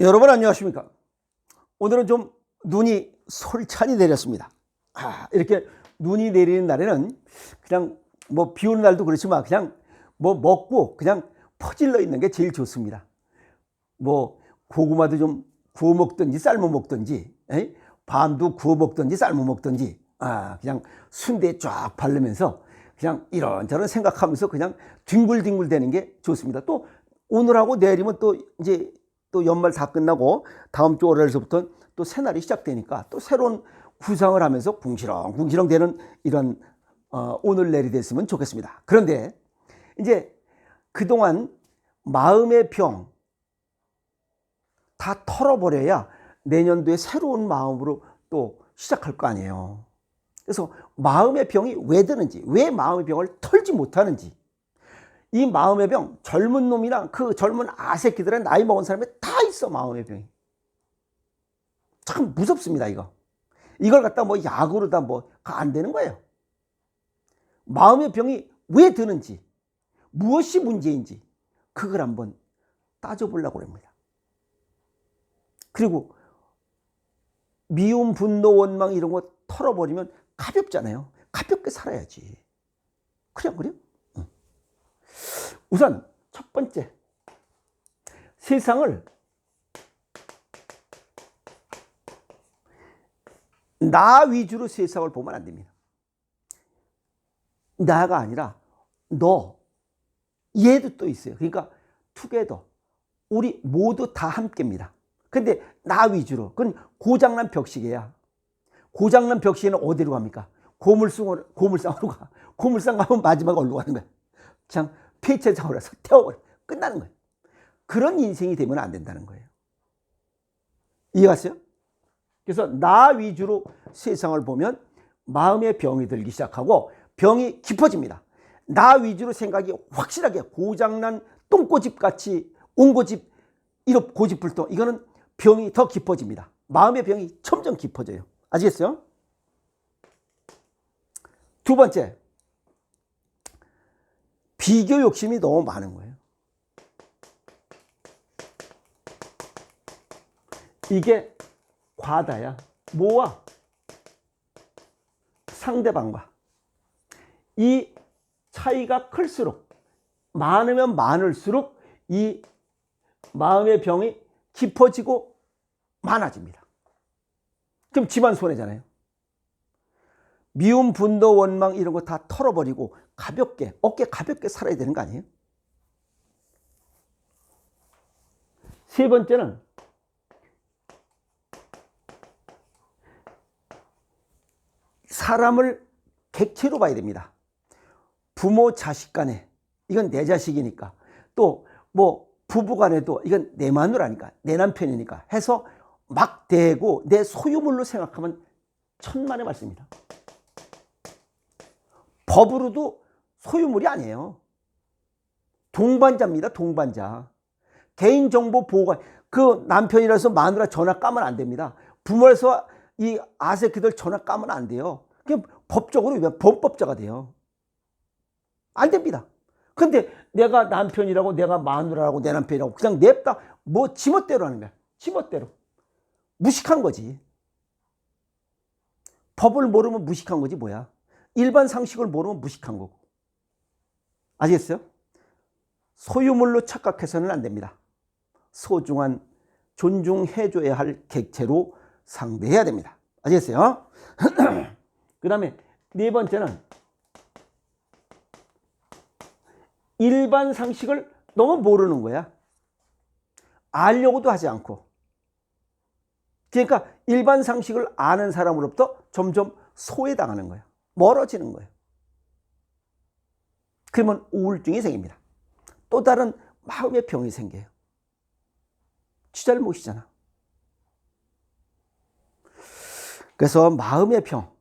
여러분 안녕하십니까? 오늘은 좀 눈이 솔찬히 내렸습니다. 아, 이렇게 눈이 내리는 날에는 그냥 뭐 비 오는 날도 그렇지만 그냥 뭐 먹고 그냥 퍼질러 있는 게 제일 좋습니다. 뭐 고구마도 좀 구워 먹든지 삶아 먹든지 에이? 밤도 구워 먹든지 삶아 먹든지 아 그냥 순대에 쫙 바르면서 그냥 이런저런 생각하면서 그냥 뒹굴뒹굴 되는 게 좋습니다. 또 오늘하고 내일이면 또 이제 또 연말 다 끝나고 다음 주 월요일서부터 또 새날이 시작되니까 또 새로운 구상을 하면서 궁시렁 궁시렁 되는 이런 어, 오늘 내일이 됐으면 좋겠습니다. 그런데 이제 그동안 마음의 병 다 털어버려야 내년도에 새로운 마음으로 또 시작할 거 아니에요. 그래서 마음의 병이 왜 드는지, 왜 마음의 병을 털지 못하는지, 이 마음의 병, 젊은 놈이나 그 젊은 아새끼들은 나이 먹은 사람이 다 있어, 마음의 병이. 참 무섭습니다, 이거. 이걸 갖다 뭐 약으로 다 뭐 안 되는 거예요. 마음의 병이 왜 드는지, 무엇이 문제인지, 그걸 한번 따져보려고 합니다. 그리고 미움, 분노, 원망 이런 거 털어버리면 가볍잖아요. 가볍게 살아야지. 그냥 그래요? 응. 우선 첫 번째 세상을 나 위주로 세상을 보면 안 됩니다. 나가 아니라 너 얘도 또 있어요. 그러니까 투게더 우리 모두 다 함께입니다. 근데 나 위주로 그건 고장난 벽시계야. 고장난 벽시계는 어디로 갑니까? 고물상으로, 가. 고물상 가면 마지막 어디로 가는 거야? 그냥 폐체장으로 해서 태워버려. 끝나는 거예요. 그런 인생이 되면 안 된다는 거예요. 이해갔어요? 그래서 나 위주로 세상을 보면 마음의 병이 들기 시작하고 병이 깊어집니다. 나 위주로 생각이 확실하게 고장난 똥꼬집 같이 옹고집 이런 고집불통 이거는 병이 더 깊어집니다. 마음의 병이 점점 깊어져요. 아시겠어요? 두 번째, 비교 욕심이 너무 많은 거예요. 이게 과다야. 뭐와? 상대방과. 이 차이가 클수록, 많으면 많을수록 이 마음의 병이 깊어지고 많아집니다. 그럼 집안 손해잖아요. 미움, 분노, 원망 이런 거 다 털어버리고 가볍게, 어깨 가볍게 살아야 되는 거 아니에요? 세 번째는 사람을 객체로 봐야 됩니다. 부모, 자식 간에 이건 내 자식이니까 또 뭐 부부 간에도 이건 내 마누라니까 내 남편이니까 해서 막 대고 내 소유물로 생각하면 천만의 말씀입니다. 법으로도 소유물이 아니에요. 동반자입니다. 동반자. 개인정보 보호가 그 남편이라서 마누라 전화 까면 안 됩니다. 부모에서 이 아새끼들 전화 까면 안 돼요. 그냥 법적으로 범법자가 돼요. 안 됩니다. 근데 내가 남편이라고 내가 마누라라고 내 남편이라고 그냥 냅다 뭐 지멋대로 하는 거야. 지멋대로. 무식한 거지. 법을 모르면 무식한 거지 뭐야. 일반 상식을 모르면 무식한 거고. 아시겠어요? 소유물로 착각해서는 안 됩니다. 소중한 존중해줘야 할 객체로 상대해야 됩니다. 아시겠어요? 그 다음에 네 번째는 일반 상식을 너무 모르는 거야. 알려고도 하지 않고. 그러니까 일반 상식을 아는 사람으로부터 점점 소외당하는 거예요. 멀어지는 거예요. 그러면 우울증이 생깁니다. 또 다른 마음의 병이 생겨요. 지 잘못이잖아. 그래서 마음의 병,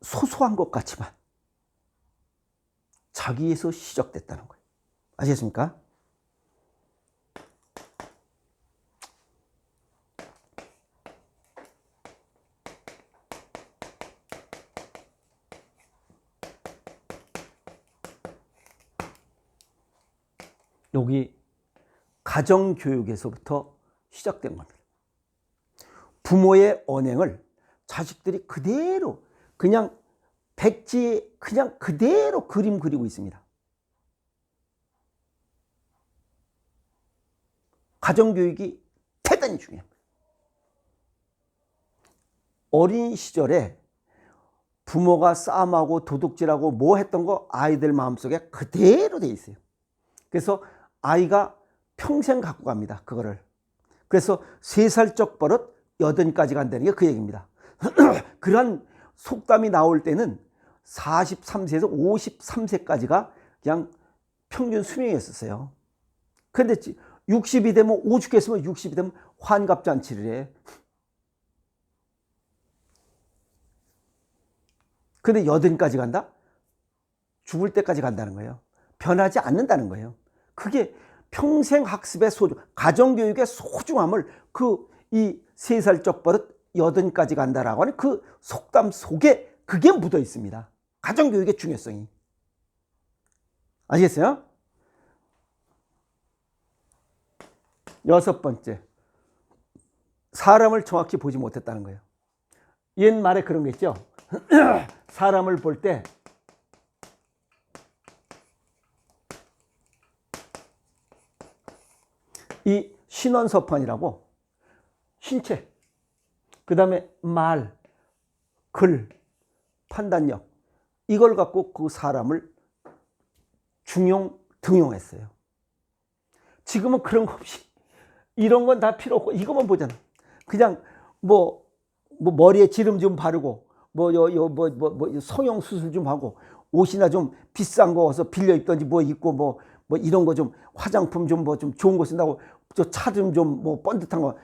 소소한 것 같지만 자기에서 시작됐다는 거예요. 아시겠습니까? 여기 가정교육에서부터 시작된 겁니다. 부모의 언행을 자식들이 그대로 그냥 백지에 그냥 그대로 그림 그리고 있습니다. 가정교육이 대단히 중요합니다. 어린 시절에 부모가 싸움하고 도둑질하고 뭐 했던 거 아이들 마음속에 그대로 돼 있어요. 그래서 아이가 평생 갖고 갑니다. 그거를. 그래서 세 살적 버릇 여든까지 간다는 게 그 얘기입니다. 그런 속담이 나올 때는 43세에서 53세까지가 그냥 평균 수명이었었어요. 근데 60이 되면 오죽했으면 60이 되면 환갑잔치를 해. 근데 여든까지 간다? 죽을 때까지 간다는 거예요. 변하지 않는다는 거예요. 그게 평생 학습의 소중, 가정교육의 소중함을 그 이 세 살적 버릇 여든까지 간다라고 하는 그 속담 속에 그게 묻어 있습니다. 가정교육의 중요성이. 아시겠어요? 여섯 번째. 사람을 정확히 보지 못했다는 거예요. 옛말에 그런 게 있죠. 사람을 볼 때 이 신원서판이라고 신체, 그 다음에 말, 글, 판단력 이걸 갖고 그 사람을 중용, 등용했어요. 지금은 그런 거 없이 이런 건 다 필요 없고 이것만 보잖아. 그냥 뭐, 뭐 머리에 지름 좀 바르고 뭐, 요, 요, 뭐, 뭐, 뭐, 성형 수술 좀 하고 옷이나 좀 비싼 거 어서 빌려 입던지 뭐 입고 뭐, 뭐 이런 거 좀 화장품 좀 뭐좀 좋은 거 쓴다고 저 차 좀 좀 뭐 번듯한 거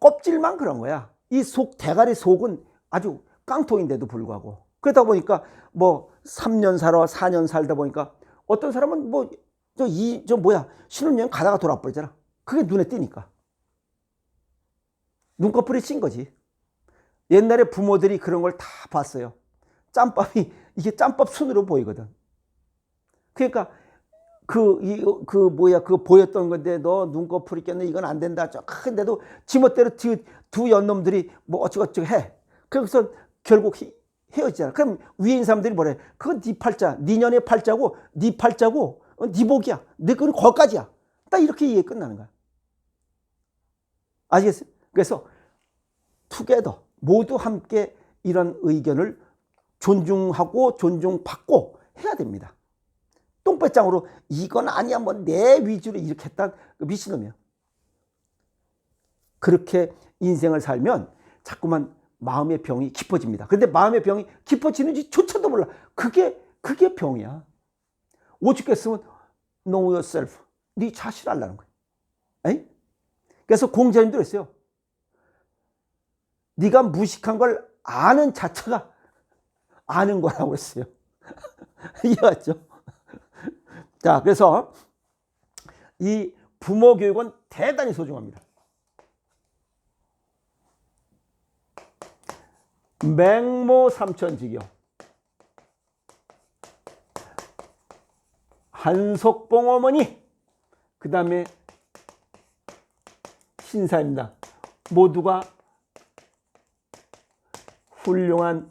껍질만 그런 거야. 이 속, 대가리 속은 아주 깡통인데도 불구하고. 그러다 보니까 뭐 3년 살아, 4년 살다 보니까 어떤 사람은 뭐, 저 이, 저 뭐야, 신혼여행 가다가 돌아버리잖아. 그게 눈에 띄니까. 눈꺼풀이 찐 거지. 옛날에 부모들이 그런 걸 다 봤어요. 짬밥이, 이게 짬밥 순으로 보이거든. 그러니까 그, 이, 그, 뭐야, 그 보였던 건데, 너 눈꺼풀이 꼈네, 이건 안 된다. 저 큰데도 지멋대로 두, 두 연놈들이 뭐 어쩌고저쩌고 해. 그래서 결국 히, 헤어지잖아. 그럼 위에 있는 사람들이 뭐래? 그건 네 팔자, 네 년의 팔자고, 네 팔자고, 어, 네 복이야. 네 거는 거기까지야. 딱 이렇게 이해 끝나는 거야. 아시겠어요? 그래서 투게더 모두 함께 이런 의견을 존중하고 존중받고 해야 됩니다. 똥배짱으로 이건 아니야 뭐 내 위주로 이렇게 했다 그 미친놈이야. 그렇게 인생을 살면 자꾸만 마음의 병이 깊어집니다. 근데 마음의 병이 깊어지는지 조차도 몰라. 그게 그게 병이야. 오죽했으면 know yourself. 네 자신을 알라는 거야. 에이? 그래서 공자님도 그랬어요. 네가 무식한 걸 아는 자체가 아는 거라고 했어요. 이해갔죠? 자, 그래서 이 부모 교육은 대단히 소중합니다. 맹모 삼천지교 한석봉 어머니 그 다음에 신사입니다. 모두가 훌륭한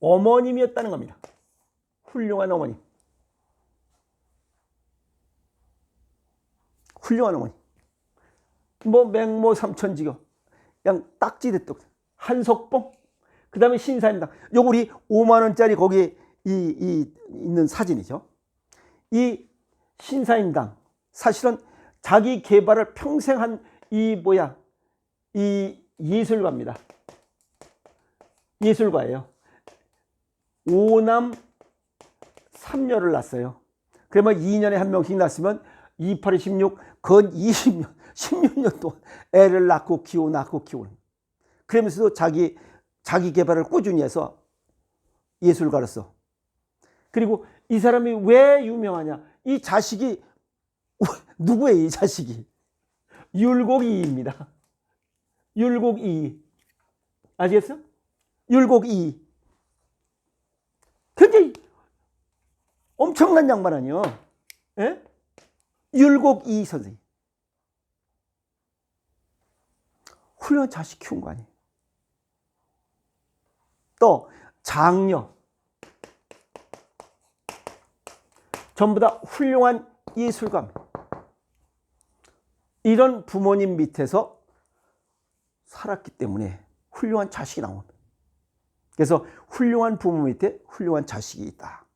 어머님이었다는 겁니다. 훌륭한 어머님. 훌륭한 어머니. 뭐 맹모 삼천지교. 그냥 딱지 대떡. 한석봉. 그 다음에 신사임당. 요거 우리 5만원짜리 거기에 이, 이, 있는 사진이죠. 이 신사임당. 사실은 자기 개발을 평생 한 이 뭐야. 이 예술가입니다. 예술가예요. 오남 3녀를 낳았어요. 그러면 2년에 한 명씩 낳았으면 2, 8, 16, 건 20년, 16년 동안 애를 낳고 키우고 낳고 키우는. 그러면서도 자기, 자기 개발을 꾸준히 해서 예술가로서. 그리고 이 사람이 왜 유명하냐? 이 자식이, 누구예요, 이 자식이? 율곡이입니다. 율곡이. 아시겠어? 율곡이. 굉장히 엄청난 양반 아니요? 예? 율곡 이 선생님. 훌륭한 자식 키운 거 아니에요. 또 장녀. 전부 다 훌륭한 예술가. 이런 부모님 밑에서 살았기 때문에 훌륭한 자식이 나온. 그래서 훌륭한 부모 밑에 훌륭한 자식이 있다.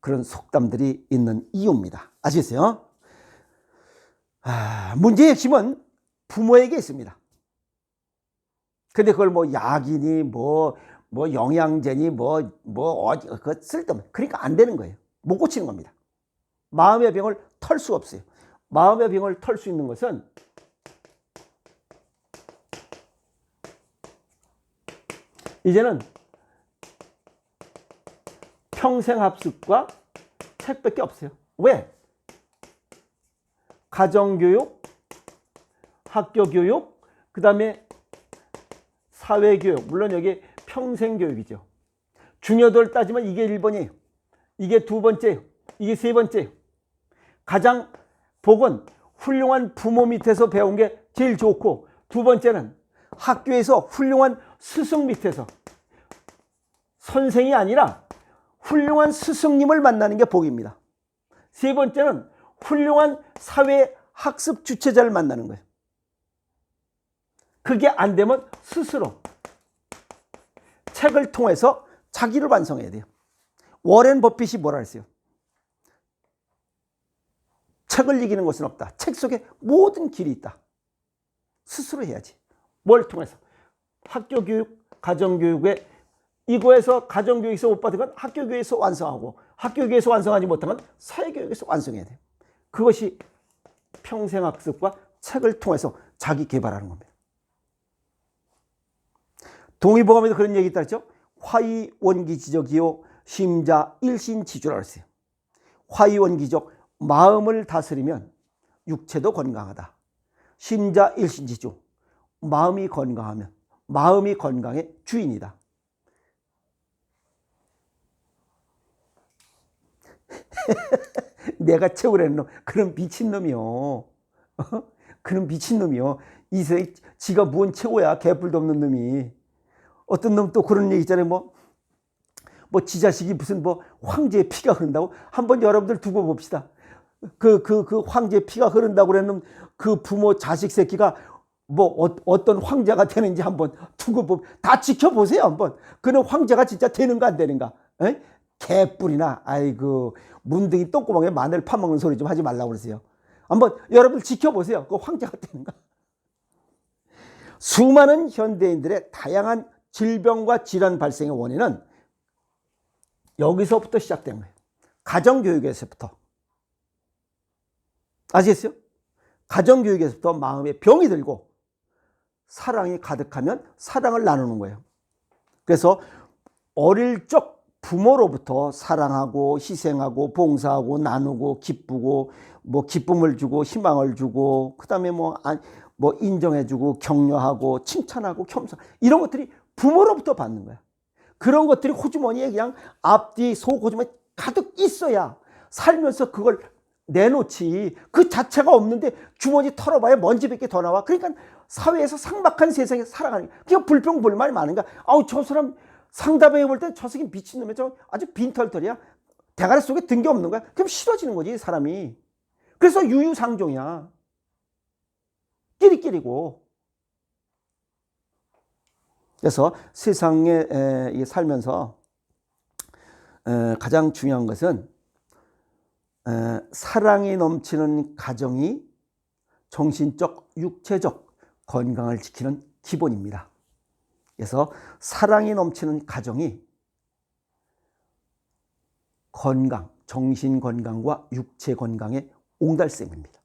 그런 속담들이 있는 이유입니다. 아시겠어요? 아, 문제의 핵심은 부모에게 있습니다. 근데 그걸 뭐 약이니 뭐, 뭐 영양제니 뭐, 뭐, 그 쓸데없는. 그러니까 안 되는 거예요. 못 고치는 겁니다. 마음의 병을 털 수 없어요. 마음의 병을 털 수 있는 것은 이제는 평생 합숙과 책밖에 없어요. 왜? 가정교육, 학교교육, 그 다음에 사회교육, 물론 여기 평생교육이죠. 중요도를 따지면 이게 1번이에요. 이게 두 번째예요. 이게 세 번째예요. 가장 복은 훌륭한 부모 밑에서 배운 게 제일 좋고 두 번째는 학교에서 훌륭한 스승 밑에서 선생이 아니라 훌륭한 스승님을 만나는 게 복입니다. 세 번째는 훌륭한 사회 학습 주체자를 만나는 거예요. 그게 안 되면 스스로 책을 통해서 자기를 완성해야 돼요. 워렌 버핏이 뭐라 했어요? 책을 이기는 것은 없다. 책 속에 모든 길이 있다. 스스로 해야지. 뭘 통해서? 학교 교육, 가정 교육에 이거에서 가정 교육에서 못 받은 건 학교 교육에서 완성하고 학교 교육에서 완성하지 건 사회 교육에서 완성해야 돼요. 그것이 평생 학습과 책을 통해서 자기 개발하는 겁니다. 동의보감에도 그런 얘기 있다 했죠. 화의 원기지적이요 심자 일신지주라 그랬어요. 화의 원기적 마음을 다스리면 육체도 건강하다. 심자 일신지주 마음이 건강하면 마음이 건강의 주인이다. 내가 최고라는 놈 그런 미친놈이요. 그런 미친놈이요. 이 세상에 지가 무언 최고야 개뿔도 없는 놈이. 어떤 놈 또 그런 얘기 있잖아요. 뭐, 뭐, 지 자식이 무슨 뭐 황제의 피가 흐른다고? 한번 여러분들 두고 봅시다. 그, 그, 그 황제의 피가 흐른다고 그랬는 그 부모 자식 새끼가 뭐 어, 떤 황제가 되는지 한번 두고 보, 다 지켜보세요. 한번. 그는 황제가 진짜 되는가 안 되는가? 에? 개뿔이나, 아이고, 문둥이 똥구멍에 마늘 파먹는 소리 좀 하지 말라고 그러세요. 한번 여러분 지켜보세요. 그 황제가 되는가? 수많은 현대인들의 다양한 질병과 질환 발생의 원인은 여기서부터 시작된 거예요. 가정교육에서부터. 아시겠어요? 가정교육에서부터 마음에 병이 들고 사랑이 가득하면 사랑을 나누는 거예요. 그래서 어릴 적 부모로부터 사랑하고 희생하고 봉사하고 나누고 기쁘고 뭐 기쁨을 주고 희망을 주고 그다음에 뭐, 뭐 인정해주고 격려하고 칭찬하고 겸손 이런 것들이 부모로부터 받는 거야. 그런 것들이 호주머니에 그냥 앞뒤 속 호주머니 가득 있어야 살면서 그걸 내놓지 그 자체가 없는데 주머니 털어봐야 먼지밖에 더 나와. 그러니까 사회에서 상박한 세상에 살아가는 거야. 그냥 불평불만이 많은가. 아우 저 사람 상담해 볼때 저 새끼 미친놈이야. 저 아주 빈털털이야. 대가리 속에 든 게 없는 거야. 그럼 싫어지는 거지 사람이. 그래서 유유상종이야. 끼리끼리고. 그래서 세상에 살면서 가장 중요한 것은 사랑이 넘치는 가정이 정신적, 육체적 건강을 지키는 기본입니다. 그래서 사랑이 넘치는 가정이 건강, 정신 건강과 육체 건강의 옹달샘입니다.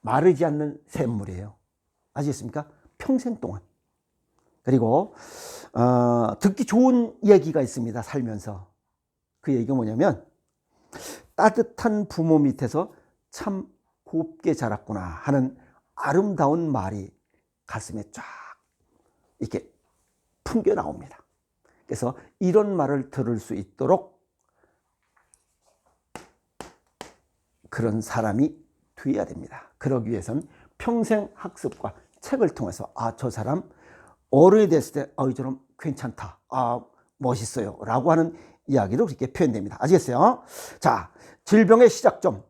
마르지 않는 샘물이에요. 아시겠습니까? 평생 동안. 그리고 어, 듣기 좋은 얘기가 있습니다. 살면서 그 얘기가 뭐냐면 따뜻한 부모 밑에서 참 곱게 자랐구나 하는 아름다운 말이 가슴에 쫙 이렇게 풍겨 나옵니다. 그래서 이런 말을 들을 수 있도록 그런 사람이 되어야 됩니다. 그러기 위해선 평생 학습과 책을 통해서 아, 저 사람 어른이 됐을 때 아, 이처럼 괜찮다. 아, 멋있어요. 라고 하는 이야기로 그렇게 표현됩니다. 아시겠어요? 자, 질병의 시작점.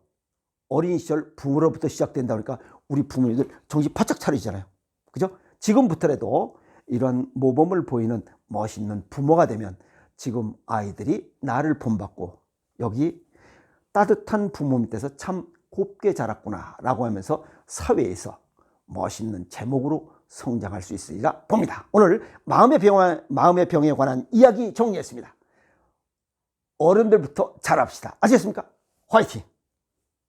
어린 시절 부모로부터 시작된다 그러니까 우리 부모님들 정신 바짝 차리잖아요. 그죠? 지금부터라도 이런 모범을 보이는 멋있는 부모가 되면 지금 아이들이 나를 본받고 여기 따뜻한 부모 밑에서 참 곱게 자랐구나 라고 하면서 사회에서 멋있는 제목으로 성장할 수 있으리라 봅니다. 오늘 마음의 병, 마음의 병에 관한 이야기 정리했습니다. 어른들부터 잘합시다. 아시겠습니까? 화이팅!